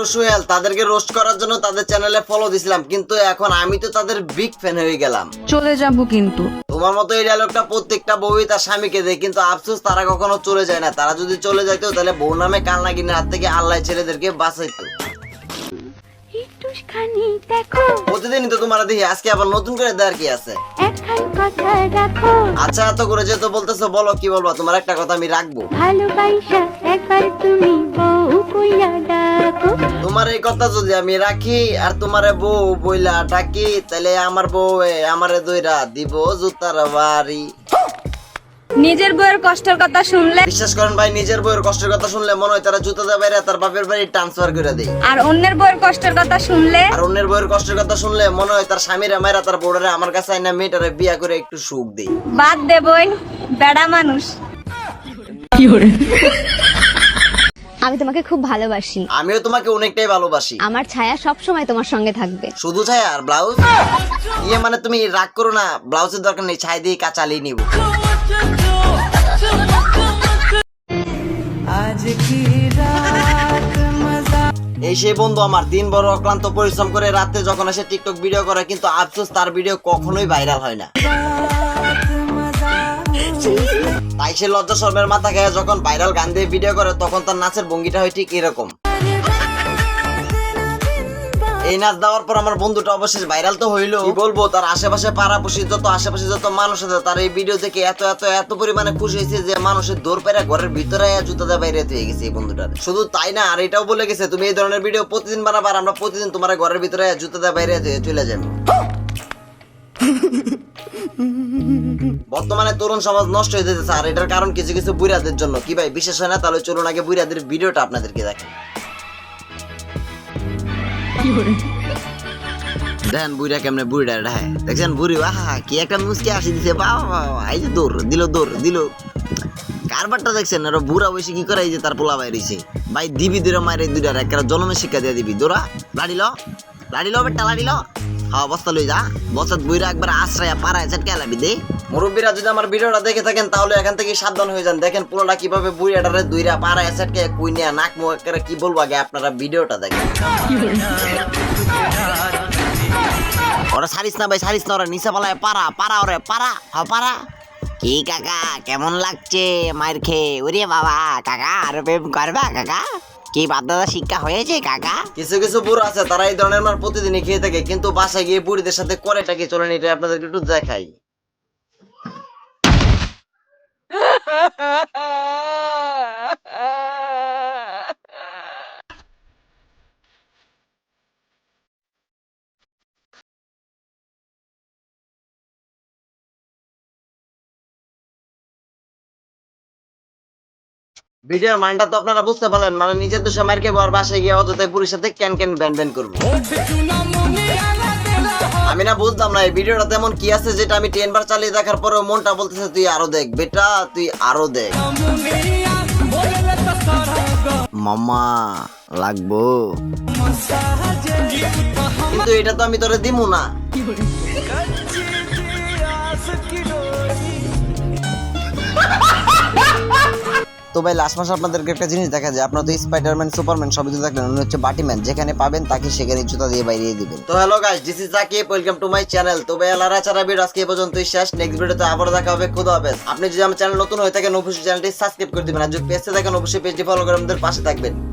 আরও সোহেল তাদেরকে রোস্ট করার জন্য তাদের চ্যানেলে ফলো দিছিলাম কিন্তু এখন আমি তো তাদের বিগ ফ্যান হয়ে গেলাম। চলে যাব কিন্তু। তোমার মতো এই ডায়লগটা প্রত্যেকটা বউই তার স্বামীকে দেয় কিন্তু আফসোস তারা কখনো চলে যায় না। তারা যদি চলে যাইতো তাহলে বউ নামে কান লাগিনের হাত থেকে আল্লাহ ছেলেদেরকে বাঁচাইতো। প্রতিদিনই তো তোমার দেখি আজকে আবার নতুন করে দেওয়ার কি আছে? কথা রাখো। আচ্ছা এত করে যেহেতু বলতেছো বলো কি বলবা? তোমার একটা কথা আমি রাখব। ভালোবাসা একবার তুমি বউ কইয়া ডাকো। তোমার এই কথা যদি আমি রাখি আর তোমারে বউ বইলা ডাকি তাহলে আমার বউ আমারে দইরা দিব জুতার বাড়ি। নিজের বইয়ের কষ্টের কথা শুনলে বিশ্বাস করেন ভাই নিজের বউয়ের কষ্টের কথা শুনলে মনে হয় তারা জুতা দেয় বাইরে তার বাপের বাড়ি ট্রান্সফার করে দেয়। আর অন্যের বউয়ের কষ্টের কথা শুনলে আর অন্যের বউয়ের কষ্টের কথা শুনলে মনে হয় তার স্বামীরা মায়েরা তার বোর্ডারে আমার কাছে আইনা মেয়েটারে বিয়া করে একটু সুখ দেই বাদ দে বই বেড়া মানুষ। আমি তোমাকে খুব ভালোবাসি। আমিও তোমাকে অনেকটাই ভালোবাসি। আমার ছায়া সব সময় তোমার সঙ্গে থাকবে। শুধু ছায়া আর ব্লাউজ? ইয়ে মানে তুমি রাগ করো না ব্লাউজের দরকার নেই ছায়া দিয়ে কাজ চালিয়ে নিব। এই সেই বন্ধু আমার দিন বড় অক্লান্ত পরিশ্রম করে রাতে যখন এসে টিকটক ভিডিও করে কিন্তু আফসোস তার ভিডিও কখনোই ভাইরাল হয় না। তাই সে লজ্জা শর্মের মাথা খেয়ে যখন ভাইরাল গান দিয়ে ভিডিও করে তখন তার নাচের ভঙ্গিটা হয় ঠিক এরকম। এই নাচ দেওয়ার পর আমার বন্ধুটা অবশেষ ভাইরাল তো হইল। কি বলব, তার আশেপাশে পাড়াপড়শি যত আশেপাশে যত মানুষ আছে, তার এই ভিডিও দেখে এত এত এত পরিমাণে খুশি হয়েছে যে মানুষের দৌড় পেরা ঘরের ভিতরে জুতা দিয়ে বাইরে হয়ে গেছে এই বন্ধুটার। শুধু তাই না, আর এটাও বলে গেছে, তুমি এই ধরনের ভিডিও প্রতিদিন বানাবা আর আমরা প্রতিদিন তোমার ঘরের ভিতরে জুতা দিয়ে বাইরে হয়ে চলে যাব। বর্তমানে তরুণ সমাজ নষ্ট হয়ে যেতেছে, আর এটার কারণ কিছু কিছু বুড়াদের জন্য। কি ভাই বিশেষ হয় না? তাহলে চলুন আগে বুড়াদের ভিডিওটা আপনাদেরকে দেখেন দেখেন বুড়া কেমনে দেখছেন বুড়ি, আহা, কি একটা মুসকে আসি দিছে। বাবা এই যে দৌড়, দিল দৌড়, দিল। কারবারটা দেখছেন, আর বুড়া বসে কি করে এই যে তার পোলা বাইরেছে ভাই, দিবি দুরা মায়ের দুইটার একটা জন্মের শিক্ষা দিয়ে দিবি। দৌড়া লাড়িল লাড়িল বেটা লাড়িল হ্যাঁ বস্তা লই যা। বস্তাত বুইরা একবার আশ্রয় পাড়ায় ঝটকে লাবি দে। মুরব্বীরা যদি আমার ভিডিওটা দেখে থাকেন, তাহলে এখান থেকে সাবধান হয়ে যান। দেখেন পুরোটা কীভাবে বুড়িয়াটারে দুইরা পাড়ায় সেটকে কুইনিয়া নাক মুখ কি বলব আগে আপনারা ভিডিওটা দেখেন। ওরা সারিস না ভাই, সারিস না ওরা, নিচে পালায় পারা পারা ওরে পারা হ্যাঁ পারা কি কাকা, কেমন লাগছে মায়ের খেয়ে? ওরে বাবা, কাকা, আরও প্রেম করবা, কাকা? কি বাধ্যতা শিক্ষা হয়েছে, কাকা? কিছু কিছু বুড়ো আছে, তারা এই ধরনের মার প্রতিদিনই খেয়ে থাকে, কিন্তু বাসায় গিয়ে বুড়িদের সাথে করেটা কি চলেন এটা আপনাদেরকে একটু দেখাই। ভিডিওর মানটা তো আপনারা বুঝতে পারলেন মানে নিজের দোষে মারকে বর বাসায় গিয়ে অযথায় পুরীর সাথে ক্যান ক্যান ব্যান ব্যান করব। আমি না বুঝলাম না, এই ভিডিওটা তেমন কি আছে যেটা আমি টেন বার চালিয়ে দেখার পরে মনটা বলতেছে, তুই আরও দেখ, বেটা, তুই আরও দেখ। মামা লাগবো। কিন্তু এটা তো আমি তোরে দিমু না। তো ভাই লাস্ট মাসে আপনাদেরকে একটা জিনিস দেখা যায়, আপনার তো স্পাইডারম্যান সুপারম্যান সবই তো দেখলেন, উনি হচ্ছে বাটিম্যান যেখানে পাবেন তাকে সেখানে জুতা দিয়ে বাইরিয়ে দিবেন। তো hello guys this is Zakib welcome to my channel তো ভাই আলারা চারা ভিডিও আজকে পর্যন্তই শেষ। নেক্সট ভিডিওতে আবার দেখা হবে, খুদা হাফেজ। আপনি যদি আমার চ্যানেল নতুন হয়ে থাকেন, অবশ্যই চ্যানেলটি সাবস্ক্রাইব করে দিবেন। আর যদি পেজে থাকেন, অবশ্যই পেজটি ফলো করে আমাদের পাশে থাকবেন।